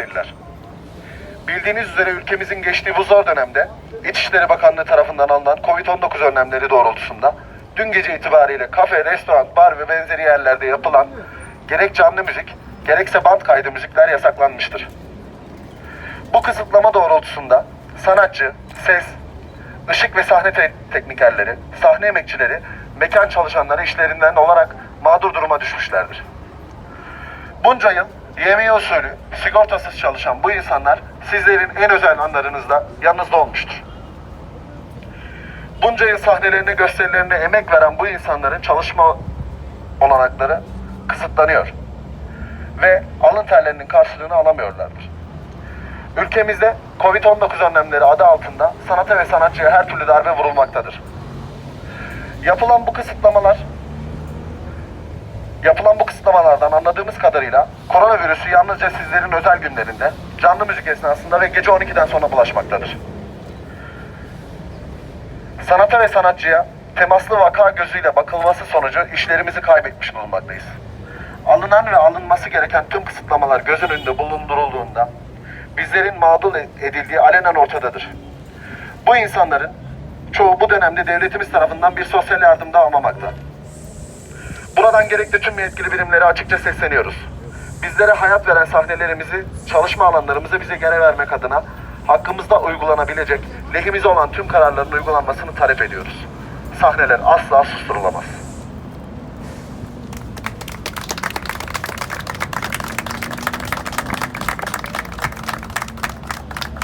Değiller. Bildiğiniz üzere ülkemizin geçtiği bu zor dönemde İçişleri Bakanlığı tarafından alınan Covid-19 önlemleri doğrultusunda dün gece itibariyle kafe, restoran, bar ve benzeri yerlerde yapılan gerek canlı müzik gerekse band kaydı müzikler yasaklanmıştır. Bu kısıtlama doğrultusunda sanatçı, ses, ışık ve sahne te- teknikerleri, sahne emekçileri, mekan çalışanları işlerinden olarak mağdur duruma düşmüşlerdir. Bunca yıl usulü, sigortasız çalışan bu insanlar sizlerin en özel anlarınızda yanınızda olmuştur. Bunca yıl sahnelerine, gösterilerine emek veren bu insanların çalışma olanakları kısıtlanıyor. Ve alın terlerinin karşılığını alamıyorlardır. Ülkemizde Covid-19 önlemleri adı altında sanata ve sanatçıya her türlü darbe vurulmaktadır. Yapılan bu kısıtlamalar Yapılan bu kısıtlamalardan anladığımız kadarıyla koronavirüsü yalnızca sizlerin özel günlerinde, canlı müzik esnasında ve gece 12'den sonra bulaşmaktadır. Sanata ve sanatçıya temaslı vaka gözüyle bakılması sonucu işlerimizi kaybetmiş bulunmaktayız. Alınan ve alınması gereken tüm kısıtlamalar göz önünde bulundurulduğunda bizlerin mağdur edildiği alenen ortadadır. Bu insanların çoğu bu dönemde devletimiz tarafından bir sosyal yardım da almamakta. Buradan gerekli tüm yetkili birimlere açıkça sesleniyoruz. Bizlere hayat veren sahnelerimizi, çalışma alanlarımızı bize geri vermek adına hakkımızda uygulanabilecek, lehimize olan tüm kararların uygulanmasını talep ediyoruz. Sahneler asla susturulamaz.